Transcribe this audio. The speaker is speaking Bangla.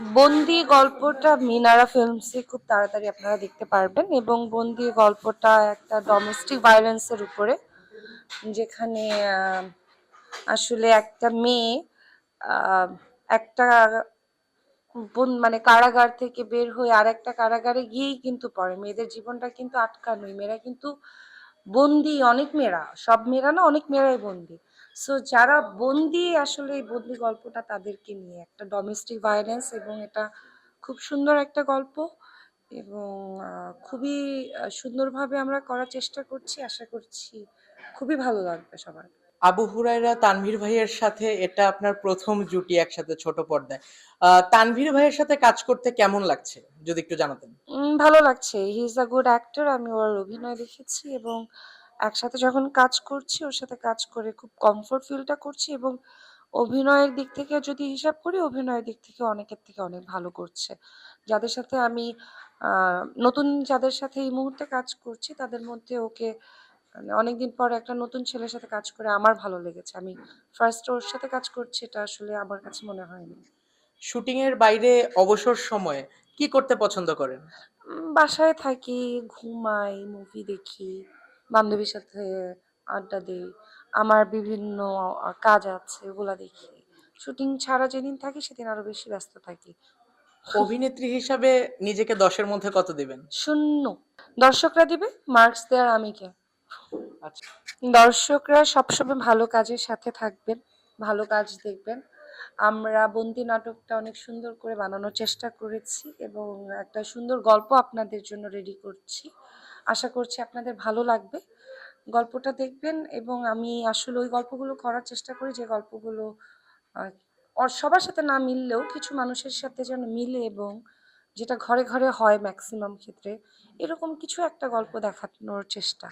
বন্দি গল্পটা মিনারা ফিল্মসে খুব তাড়াতাড়ি আপনারা দেখতে পারবেন এবং বন্দি গল্পটা একটা ডোমেস্টিক ভায়োলেন্সের উপরে, যেখানে আসলে একটা মেয়ে একটা বন- মানে কারাগার থেকে বের হয়ে আর একটা কারাগারে গিয়েই কিন্তু পড়ে। মেয়েদের জীবনটা কিন্তু আটকানোই। মেয়েরা কিন্তু বন্দি অনেক মেয়েরা, সব মেয়েরা না, অনেক মেয়েরাই বন্দি। সো যারা বন্দি আসলে এই বন্দি গল্পটা তাদেরকে নিয়ে একটা ডোমেস্টিক ভায়োলেন্স এবং এটা খুব সুন্দর একটা গল্প এবং খুবই সুন্দরভাবে আমরা করার চেষ্টা করছি আশা করছি খুবই ভালো লাগবে সবার। আবু হুরায়রা তানভীর ভাইয়ের সাথে এটা আপনার প্রথম জুটি একসাথে ছোট পর্দায়। তানভীর ভাইয়ের সাথে কাজ করতে কেমন লাগছে? যদি একটু জানাতেন। ভালো লাগছে। He is a good actor আমি ওর অভিনয় দেখেছি এবং একসাথে যখন কাজ করছি ওর সাথে কাজ করে খুব কমফোর্ট ফিলটা করছি এবং অভিনয়ের দিক থেকে যদি হিসাব করি অভিনয়ের দিক থেকে অনেকের থেকে অনেক ভালো করছে। যাদের সাথে আমি নতুন যাদের সাথে এই মুহূর্তে কাজ করছি তাদের মধ্যে ওকে মানে অনেকদিন পর একটা নতুন ছেলের সাথে কাজ করে আমার ভালো লেগেছে। আমি ফার্স্ট ওর সাথে কাজ করছি এটা আসলে আমার কাছে মনে হয়নি। শুটিং এর বাইরে অবসর সময়ে কি করতে পছন্দ করেন? বাসায় থাকি ঘুমাই মুভি দেখি। বান্ধবীর সাথে আড্ডা দিই আমার বিভিন্ন কাজ আছে ওগুলা দেখি। শুটিং ছাড়া যেদিন থাকি সেদিন আরও বেশি ব্যস্ত থাকি। অভিনেত্রী হিসাবে নিজেকে দশের মধ্যে কত দিবেন? শূন্য। দর্শকরা দিবে মার্কস দেওয়ার আমি কে? আচ্ছা। দর্শকরা সবসময় ভালো কাজের সাথে থাকবেন ভালো কাজ দেখবেন। আমরা বন্দি নাটকটা অনেক সুন্দর করে বানানোর চেষ্টা করেছি এবং একটা সুন্দর গল্প আপনাদের জন্য রেডি করছি। আশা করছি আপনাদের ভালো লাগবে। গল্পটা দেখবেন এবং আমি আসলে ওই গল্পগুলো করার চেষ্টা করি যে গল্পগুলো সবার সাথে না মিললেও কিছু মানুষের সাথে যেন মিলে এবং যেটা ঘরে ঘরে হয় ম্যাক্সিমাম ক্ষেত্রে, এরকম কিছু একটা গল্প দেখানোর চেষ্টা।